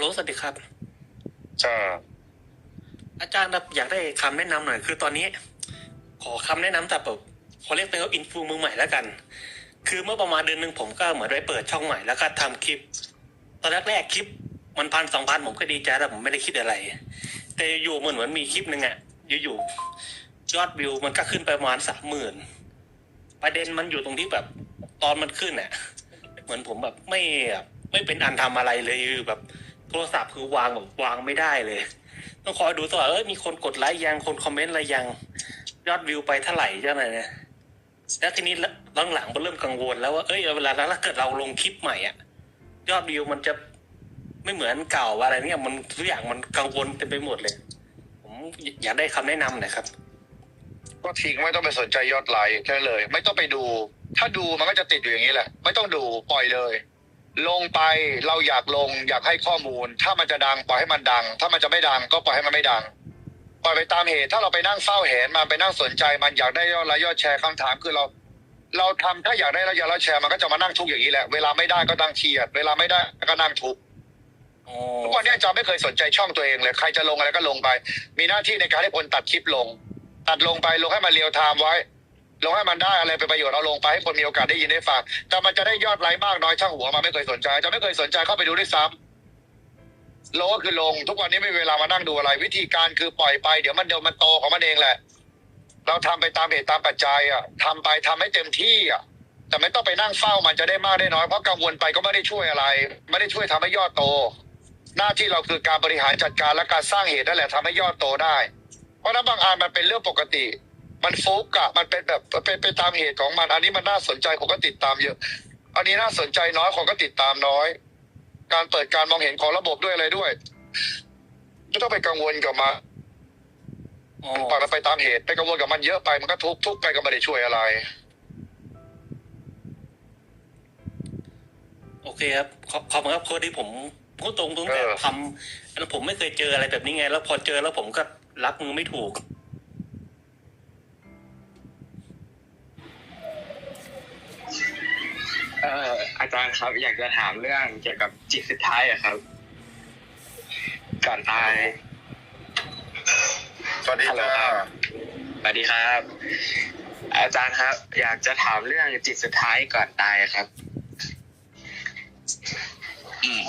โหลสวัสดีครับจ้าอาจารย์ครับอยากได้คำแนะนำหน่อย คือตอนนี้ ขอคำแนะนำแต่แบบขอเรียกเป็นว่าอินฟูมือใหม่แล้วกัน คือเมื่อประมาณเดือนหนึ่งผมก็เหมือนได้เปิดช่องใหม่แล้วก็ทำคลิป ตอนแรกๆคลิปมันพันสองพันผมก็ดีใจแต่ผมไม่ได้คิดอะไร แต่อยู่ๆเหมือนเหมือนมีคลิปหนึ่งอะอยู่ๆยอดวิวมันก็ขึ้นไปประมาณสามหมื่นประเด็นมันอยู่ตรงที่แบบตอนมันขึ้นอะเหมือนผมแบบไม่แบบไม่เป็นอันทำอะไรเลยคือแบบ โทรศัพท์คือวางแบบวางไม่ได้เลย ต้องคอยดูตลอดเอ้ยมีคนกดไลค์ยังคนคอมเมนต์อะไรยังยอดวิวไปเท่าไหร่เจ้าไหนเนี่ยแล้วทีนี้หลังๆมันเริ่มกังวลแล้วว่าเอ้ยเวลาถ้าเกิดเราลงคลิปใหม่อะยอดวิวมันจะไม่เหมือนเก่าอะไรเนี่ยมันทุกอย่างมันกังวลเต็มไปหมดเลย ผมอยากได้คำแนะนำหน่อยครับ ก็ทิ้งไม่ต้องไปสนใจยอดไลค์แค่เลย ไม่ต้องไปดู ถ้าดูมันก็จะติดอยู่อย่างนี้แหละ ไม่ต้องดูปล่อยเลย ลงไปเราอยากลงอยากให้ข้อมูล ถ้ามันจะดังปล่อยให้มันดัง ถ้ามันจะไม่ดังก็ปล่อยให้มันไม่ดังปล่อยไปตามเหตุ ถ้าเราไปนั่งเฝ้าเห็นมันไปนั่งสนใจ มันอยากได้ยอดไลค์ยอดแชร์คำถามคือเรา เราทำถ้าอยากได้แล้วอยากแล้วแชร์มันก็จะมานั่งทุกข์อย่างนี้แหละเวลาไม่ได้ก็นั่งเครียด เวลาไม่ได้ก็นั่งทุกข์อ๋อทุกวันนี้อาจารย์ไม่เคยสนใจช่องตัวเองเลยใครจะลงอะไรก็ลงไป มีหน้าที่ในการให้คนตัดคลิปลง ตัดลงไปลงให้มันเรียวไทม์ไว้ ลงให้มันได้อะไรเป็นประโยชน์เอาลงไปให้คนมีโอกาสได้ยินได้ฟังแต่มันจะได้ยอดไลค์มากน้อยช่างหัวมันไม่เคยสนใจ จะไม่เคยสนใจเข้าไปดูด้วยซ้ำลงก็คือลง ทุกวันนี้ไม่มีเวลามานั่งดูอะไร วิธีการคือปล่อยไปเดี๋ยวมันเดี๋ยวมันโตของมันเองแหละ เราทำไปตามเหตุตามปัจจัยอะทำไปทำให้เต็มที่อะแต่ไม่ต้องไปนั่งเฝ้ามันจะได้มากได้น้อยเพราะกังวลไปก็ไม่ได้ช่วยอะไร ไม่ได้ช่วยทำให้ยอดโต หน้าที่เราคือการบริหารจัดการและการสร้างเหตุนั่นแหละทำให้ยอดโตได้ เพราะฉะนั้นบางอันมันเป็นเรื่องปกติ มันฟุกอะมันเป็นแบบเป็นไปตามเหตุของมัน อันนี้มันน่าสนใจคนก็ติดตามเยอะ อันนี้น่าสนใจน้อยคนก็ติดตามน้อย การเปิดการมองเห็นของระบบด้วยอะไรด้วยไม่ต้องไปกังวลกับมันอ๋อปล่อยมันไปตามเหตุไปกังวลกับมันเยอะไปมันก็ทุกข์ทุกข์ไปก็ไม่ได้ช่วยอะไร โอเคครับขอบขอบคุณครับโค้ดที่ผมพูดตรงตรงแต่เออทำแล้วผมไม่เคยเจออะไรแบบนี้ไง แล้วพอเจอแล้วผมก็รับมือไม่ถูก เอ่ออาจารย์ครับอยากจะถามเรื่องเกี่ยวกับจิตสุดท้ายอะครับ ก่อนตาย สวัสดีฮัลโหลจ้าครับสวัสดีครับ อาจารย์ครับ อยากจะถามเรื่องจิตสุดท้ายก่อนตายครับ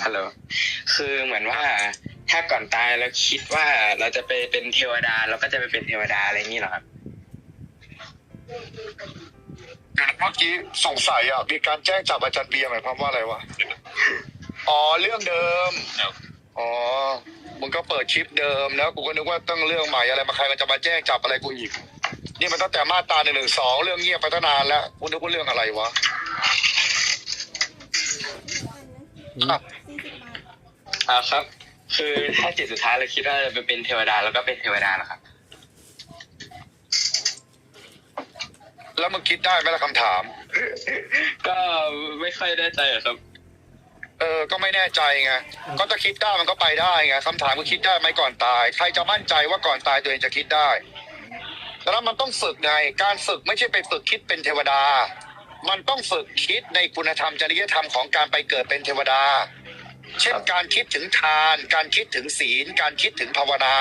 ฮัลโหล คือเหมือนว่าถ้าก่อนตายเราคิดว่าเราจะไปเป็นเทวดาเราก็จะไปเป็นเทวดาอะไรอย่างนี้เหรอครับ เดี๋ยวนะเมื่อกี้สงสัยอะมีการแจ้งจับอาจารย์เบียร์หมายความว่าอะไรวะ อ๋อเรื่องเดิม อ๋อ มึงก็เปิดคลิปเดิมแล้วกูก็นึกว่าต้องเรื่องใหม่อะไรมาใครมันจะมาแจ้งจับอะไรกูอีก นี่มันตั้งแต่มาตราหนึ่งหนึ่งสองเรื่องเงียบไปตั้งนานแล้วกูนึกว่าเรื่องอะไรวะอะอ่าครับ คือถ้าจิตสุดท้ายเราคิดว่าจะไปเป็นเทวดาแล้วก็เป็นเทวดาแล้วครับ แล้วมึงคิดได้ไหมล่ะคำถาม ก็ไม่ค่อยได้ใจอะครับ เออ ก็ไม่แน่ใจไง ก็ถ้าคิดได้มันก็ไปได้ไงคำถามคือคิดได้ไหมก่อนตาย ใครจะมั่นใจว่าก่อนตายตัวเองจะคิดได้แต่แล้วมันต้องฝึกไง การฝึกไม่ใช่ไปฝึกคิดเป็นเทวดา มันต้องฝึกคิดในคุณธรรมจริยธรรมของการไปเกิดเป็นเทวดา เช่นการคิดถึงทาน การคิดถึงศีล การคิดถึงภาวนา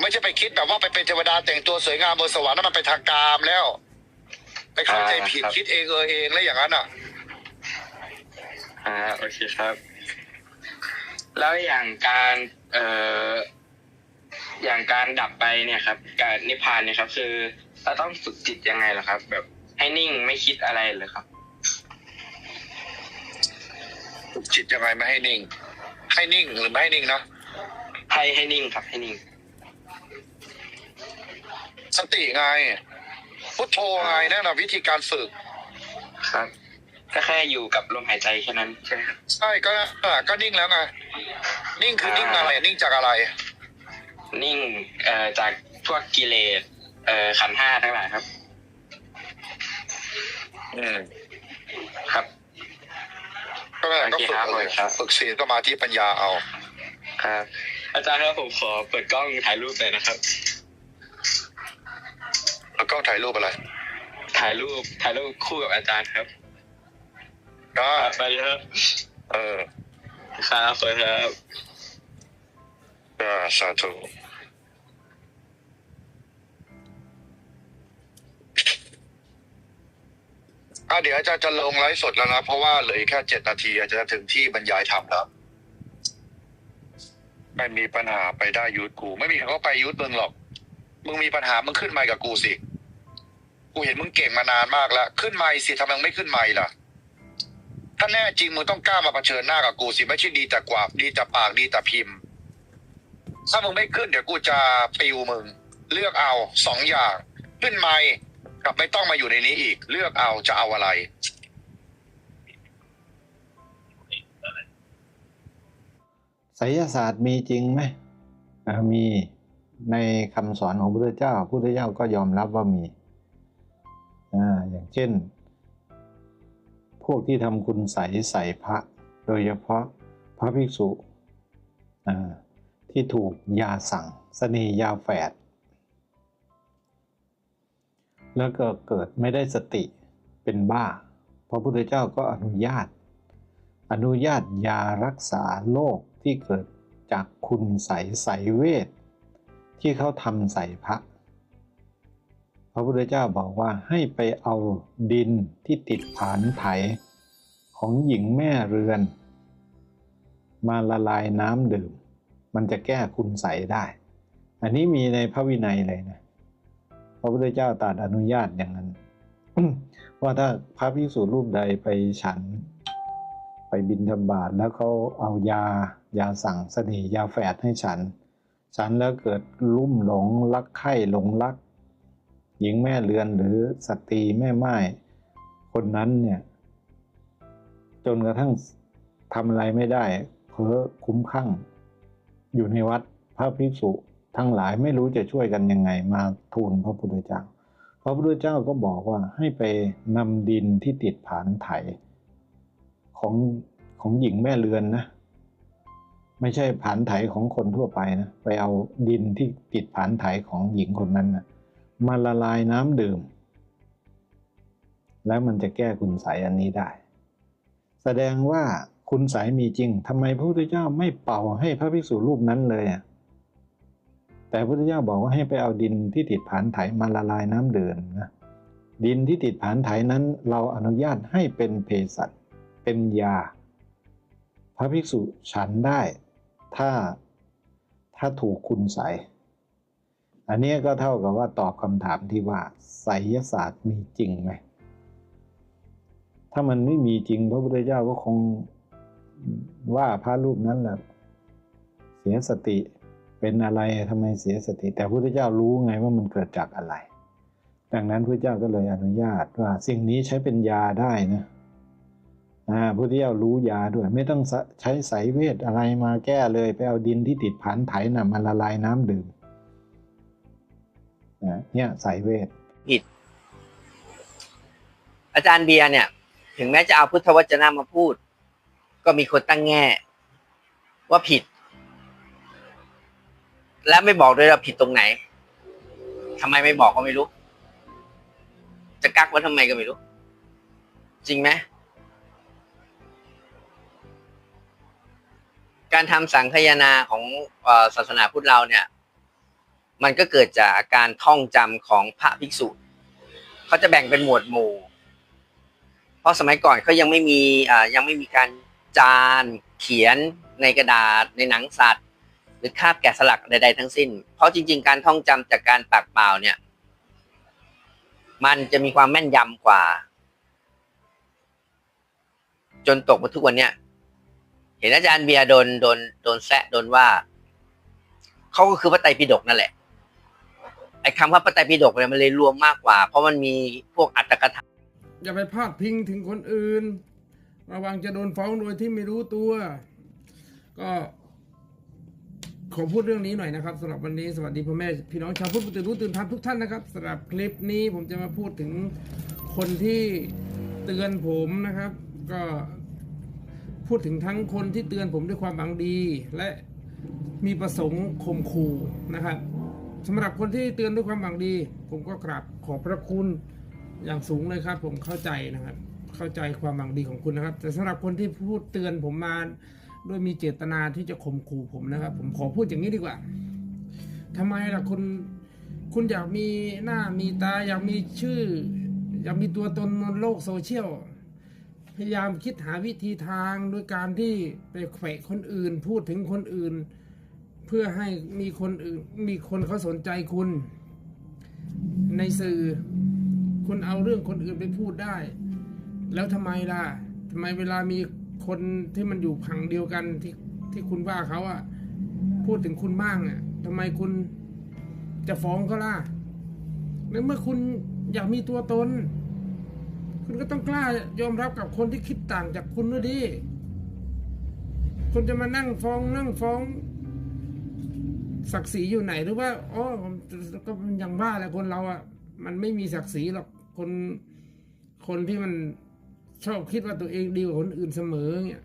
ไม่ใช่ไปคิดแบบว่าไปเป็นเทวดาแต่งตัวสวยงามบนสวรรค์นั่นมันไปทางกามแล้ว ไปเข้าใจผิดอ่าครับ คิดเองเออเองแล้วอย่างนั้นอะ อ่าโอเคครับ แล้วอย่างการเอ่ออย่างการดับไปเนี่ยครับ การนิพพานเนี่ยครับ คือเราต้องฝึกจิตยังไงเหรอครับ แบบให้นิ่งไม่คิดอะไรเลยครับ ฝึกจิตยังไงไม่ให้นิ่ง ให้นิ่งหรือไม่ให้นิ่งนะให้ให้นิ่งครับให้นิ่ง สติไง พุทโธไงนั่นแหะวิธีการฝึก ครับ ก็แค่อยู่กับลมหายใจแค่นั้นใช่ไหมครับใช่ก็ก็นิ่งแล้วไงนิ่งคือนิ่งอะไรนิ่งจากอะไร นิ่งเอ่อจากพวกกิเลสเอ่อขันธ์ห้าทั้งหลายครับ อืมครับก็นั่นแหละก็โอเคฝึกครับเลยครับฝึกศีลสมาธิปัญญาเอา ครับ อาจารย์ครับผมขอเปิดกล้องถ่ายรูปหน่อยนะครับ แล้วก็ถ่ายรูปอะไร ถ่ายรูปถ่ายรูปคู่กับอาจารย์ครับก็ครับไปเลยครับ เออครับขอบคุณครับก็สาธุอะเดี๋ยวอาจารย์จะลงไลฟ์สดแล้วนะ เพราะว่าเหลืออีกแค่เจ็ดนาทีอาจจะถึงที่บรรยายธรรมแล้วไม่มีปัญหาไปได้ยุทธกู ไม่มีใครเขาไปยุทธมึงหรอก มึงมีปัญหามึงขึ้นไมค์กับกูสิ กูเห็นมึงเก่งมานานมากแล้ว ขึ้นไมค์สิทำไมไม่ขึ้นไมค์ล่ะ ถ้าแน่จริงมึงต้องกล้ามาเผชิญหน้ากับกูสิไม่ใช่ดีแต่กว่าดีแต่ปากดีแต่พิมพ์ ถ้ามึงไม่ขึ้นเดี๋ยวกูจะปิวมึง เลือกเอาสองอย่าง ขึ้นไมค์กับไม่ต้องมาอยู่ในนี้อีก เลือกเอาจะเอาอะไรไสยศาสตร์มีจริงไหมมีในคำสอนของพระพุทธเจ้าพระพุทธเจ้าก็ยอมรับว่ามี อ่าอย่างเช่น พวกที่ทำคุณใสใส่พระ โดยเฉพาะพระภิกษุอ่าที่ถูกยาสั่งสนียาแฝด แล้วก็เกิดไม่ได้สติเป็นบ้า พระพุทธเจ้าก็อนุญาต อนุญาตยารักษาโรคที่เกิดจากคุณใสใสเวท ที่เขาทำใส่พระ พระพุทธเจ้าบอกว่าให้ไปเอาดินที่ติดผานไถ ของหญิงแม่เรือน มาละลายน้ำดื่ม มันจะแก้คุณใสได้ อันนี้มีในพระวินัยเลยนะ พระพุทธเจ้าตรัสอนุญาตอย่างนั้น ว่าถ้าพระภิกษุรูปใดไปฉัน ไปบินธบาตแล้วเขาเอายายาสั่งเสน่ยาแฝดให้ฉัน ฉันแล้วเกิดลุ่มหลงรักใคร่หลงรัก หญิงแม่เรือนหรือสตรีแม่ไม้คนนั้นเนี่ย จนกระทั่งทำอะไรไม่ได้เพ้อคุ้มข้างอยู่ในวัดพระภิกษุทั้งหลายไม่รู้จะช่วยกันยังไงมาทูลพระพุทธเจ้า พระพุทธเจ้าก็บอกว่าให้ไปนำดินที่ติดผานไถของของหญิงแม่เรือนนะไม่ใช่ผานไถของคนทั่วไปนะไปเอาดินที่ติดผานไถของหญิงคนนั้นนะ มาละลายน้ำดื่ม แล้วมันจะแก้คุณใสยอันนี้ได้ แสดงว่าคุณใสยมีจริงทำไมพระพุทธเจ้าไม่เป่าให้พระภิกษุรูปนั้นเลยอะแต่พระพุทธเจ้าบอกว่าให้ไปเอาดินที่ติดผานไถมาละลายน้ำดื่มนะดินที่ติดผานไถนั้นเราอนุญาตให้เป็นเภสัชเป็นยา พระภิกษุฉันได้ ถ้าถ้าถูกคุณใส อันนี้ก็เท่ากับว่าตอบคำถามที่ว่าไสยศาสตร์มีจริงไหม ถ้ามันไม่มีจริง พระพุทธเจ้าก็คงว่าพระรูปนั้นแหละเสียสติเป็นอะไรทำไมเสียสติ แต่พระพุทธเจ้ารู้ไงว่ามันเกิดจากอะไร ดังนั้นพระเจ้าก็เลยอนุญาตว่าสิ่งนี้ใช้เป็นยาได้นะพระพุทธเจ้ารู้ยาด้วย ไม่ต้องใช้สายเวทอะไรมาแก้เลย ไปเอาดินที่ติดผานไถน่ะมาละลายน้ำดื่ม นะเนี่ยสายเวทผิด อาจารย์เบียร์เนี่ย ถึงแม้จะเอาพุทธวจนะมาพูด ก็มีคนตั้งแง่ ว่าผิด และไม่บอกด้วยว่าผิดตรงไหนทำไมไม่บอกก็ไม่รู้ จะกักว่าทำไมก็ไม่รู้ จริงไหมการทำสังคายนาของศาสนาพุทธเราเนี่ย มันก็เกิดจากอาการท่องจำของพระภิกษุเขาจะแบ่งเป็นหมวดหมู่ เพราะสมัยก่อนเขายังไม่มีอ่ายังไม่มีการจานเขียนในกระดาษในหนังสัตว์ หรือคาบแกะสลักใด ๆ ทั้งสิ้น เพราะจริง ๆ การท่องจำจากการปากเปล่าเนี่ย มันจะมีความแม่นยำกว่า จนตกมาทุกวันเนี้ยเห็นอาจารย์เบียร์โดนโดนโดนแซะโดนว่าเขาก็คือพระไตรปิฎกนั่นแหละ ไอ้คำว่าพระไตรปิฎกเนี่ยมันเลยรวมมากกว่า เพราะมันมีพวกอัตถกถาอย่าไปพาดพิงถึงคนอื่น ระวังจะโดนฟ้องโดยที่ไม่รู้ตัว ก็ขอพูดเรื่องนี้หน่อยนะครับสำหรับวันนี้สวัสดีพ่อแม่พี่น้องชาวพุทธตื่นรู้ตื่นทำทุกท่านนะครับสำหรับคลิปนี้ผมจะมาพูดถึงคนที่เตือนผมนะครับ ก็พูดถึงทั้งคนที่เตือนผมด้วยความหวังดี และมีประสงค์ข่มขู่นะครับ สำหรับคนที่เตือนด้วยความหวังดี ผมก็กราบขอบพระคุณอย่างสูงเลยครับ ผมเข้าใจนะครับ เข้าใจความหวังดีของคุณนะครับ แต่สำหรับคนที่พูดเตือนผมมาโดยมีเจตนาที่จะข่มขู่ผมนะครับ ผมขอพูดอย่างนี้ดีกว่าทำไมล่ะคุณคุณอยากมีหน้ามีตาอยากมีชื่อ อยากมีตัวตนบนโลกโซเชียลพยายามคิดหาวิธีทางโดยการที่ไปแขวะคนอื่น พูดถึงคนอื่น พื่อให้มีคนอื่นมีคนเขาสนใจคุณ ในสื่อ คุณเอาเรื่องคนอื่นไปพูดได้ แล้วทำไมล่ะทำไมเวลามีคนที่มันอยู่ผังเดียวกันที่ที่คุณว่าเขาอะพูดถึงคุณบ้างอะทำไมคุณจะฟ้องเขาล่ะในเมื่อคุณอยากมีตัวตน คุณก็ต้องกล้ายอมรับกับคนที่คิดต่างจากคุณด้วยดิคุณจะมานั่งฟ้องนั่งฟ้อง ศักดิ์ศรีอยู่ไหนหรือว่าอ๋อก็อย่างว่าแหละคนเราอะมันไม่มีศักดิ์ศรีหรอกคนคนที่มันชอบคิดว่าตัวเองดีกว่าคนอื่นเสมอเนี่ย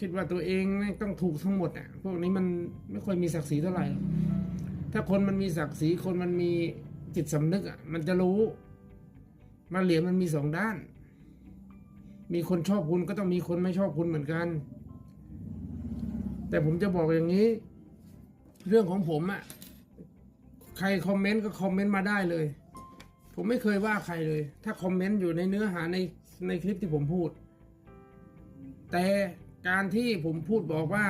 คิดว่าตัวเองต้องถูกทั้งหมดอะพวกนี้มันไม่ค่อยมีศักดิ์ศรีเท่าไหร่ ถ้าคนมันมีศักดิ์ศรีคนมันมีจิตสำนึกอะมันจะรู้มาเหรียญมันมีสองด้าน มีคนชอบคุณก็ต้องมีคนไม่ชอบคุณเหมือนกัน แต่ผมจะบอกอย่างนี้ เรื่องของผมอะใครคอมเมนต์ก็คอมเมนต์มาได้เลย ผมไม่เคยว่าใครเลย ถ้าคอมเมนต์อยู่ในเนื้อหาในในคลิปที่ผมพูด แต่การที่ผมพูดบอกว่า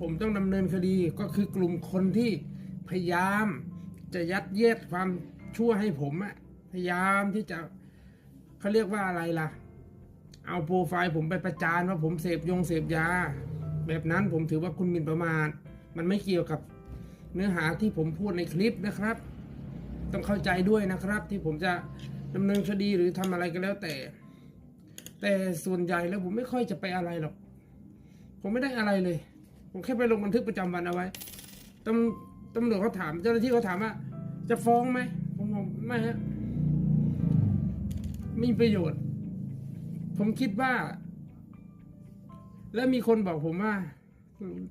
ผมต้องดำเนินคดีก็คือกลุ่มคนที่พยายามจะยัดเยียดความชั่วให้ผมอะพยายามที่จะเขาเรียกว่าอะไรล่ะ เอาโปรไฟล์ผมไปประจานว่าผมเสพยงเสพยา แบบนั้นผมถือว่าคุณหมิ่นประมาทมันไม่เกี่ยวกับ เนื้อหาที่ผมพูดในคลิปนะครับ ต้องเข้าใจด้วยนะครับ ที่ผมจะดำเนินคดีหรือทำอะไรก็แล้วแต่ แต่ส่วนใหญ่แล้วผมไม่ค่อยจะไปอะไรหรอก ผมไม่ได้อะไรเลย ผมแค่ไปลงบันทึกประจำวันเอาไว้ตำตำรวจเขาถาม เจ้าหน้าที่เขาถามว่า จะฟ้องไหมผมบอกไม่ฮะไม่มีประโยชน์ ผมคิดว่า แล้วมีคนบอกผมว่า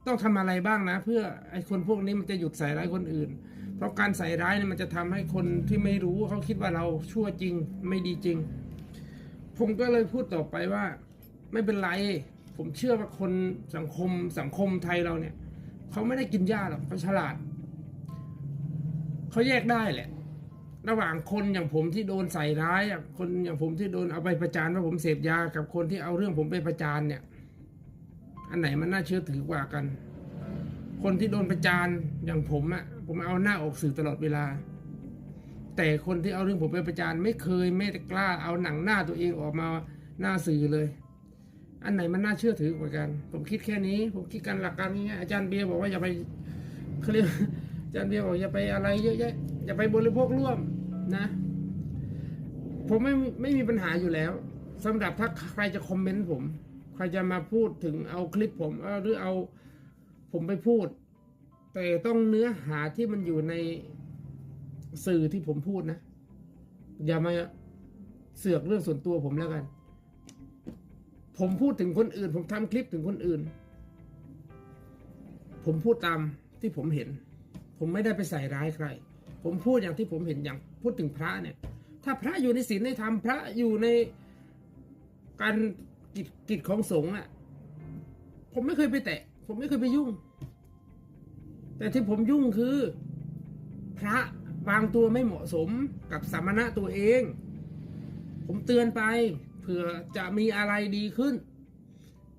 ต้องทำอะไรบ้างนะ เพื่อไอ้คนพวกนี้มันจะหยุดใส่ร้ายคนอื่น เพราะการใส่ร้ายเนี่ยมันจะทำให้คนที่ไม่รู้เขาคิดว่าเราชั่วจริง ไม่ดีจริง ผมก็เลยพูดต่อไปว่า ไม่เป็นไร ผมเชื่อว่าคนสังคมสังคมไทยเราเนี่ยเขาไม่ได้กินหญ้าหรอกเขาฉลาดเขาแยกได้แหละ ระหว่างคนอย่างผมที่โดนใส่ร้ายคนอย่างผมที่โดนเอาไปประจานว่าผมเสพยากับคนที่เอาเรื่องผมไปประจานเนี่ย อันไหนมันน่าเชื่อถือกว่ากัน คนที่โดนประจานอย่างผมอะผมเอาหน้าอกสื่อตลอดเวลา แต่คนที่เอาเรื่องผมไปประจานไม่เคยไม่กล้าเอาหนังหน้าตัวเองออกมาหน้าสื่อเลย อันไหนมันน่าเชื่อถือกว่ากัน ผมคิดแค่นี้ ผมคิดกันหลักการง่ายอาจารย์เบียร์บอกว่าอย่าไปเขาเรียกอาจารย์เบียร์บอกอย่าไปอะไรเยอะแยะอย่าไปบริโภคร่วมนะ ผมไม่ไม่มีปัญหาอยู่แล้วสำหรับถ้าใครจะคอมเมนต์ผม ใครจะมาพูดถึงเอาคลิปผมหรือเอาผมไปพูด แต่ต้องเนื้อหาที่มันอยู่ในสื่อที่ผมพูดนะ อย่ามาเสือกเรื่องส่วนตัวผมแล้วกัน ผมพูดถึงคนอื่น ผมทำคลิปถึงคนอื่น ผมพูดตามที่ผมเห็น ผมไม่ได้ไปใส่ร้ายใคร ผมพูดอย่างที่ผมเห็นอย่างพูดถึงพระเนี่ย ถ้าพระอยู่ในศีลในธรรมพระอยู่ในการ กิจกิจของสงฆ์อะ ผมไม่เคยไปแตะ ผมไม่เคยไปยุ่ง แต่ที่ผมยุ่งคือ พระวางตัวไม่เหมาะสมกับสามณะตัวเอง ผมเตือนไปเผื่อจะมีอะไรดีขึ้น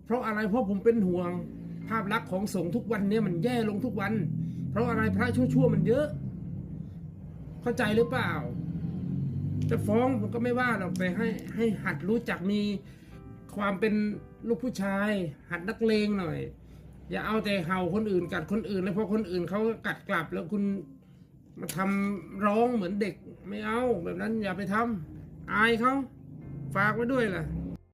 เพราะอะไรเพราะผมเป็นห่วง ภาพลักษณ์ของสงฆ์ทุกวันเนี้มันแย่ลงทุกวัน เพราะอะไรพระชั่วๆมันเยอะ เข้าใจหรือเปล่า จะฟ้องผมก็ไม่ว่าหรอกแต่ให้ให้หัดรู้จักมี ความเป็นลูกผู้ชาย หัดนักเลงหน่อย อย่าเอาแต่เห่าคนอื่นกัดคนอื่น แล้วพอคนอื่นเขากัดกลับแล้วคุณมาทำร้องเหมือนเด็กไม่เอา แบบนั้นอย่าไปทำอายเขาฝากไว้ด้วยล่ะ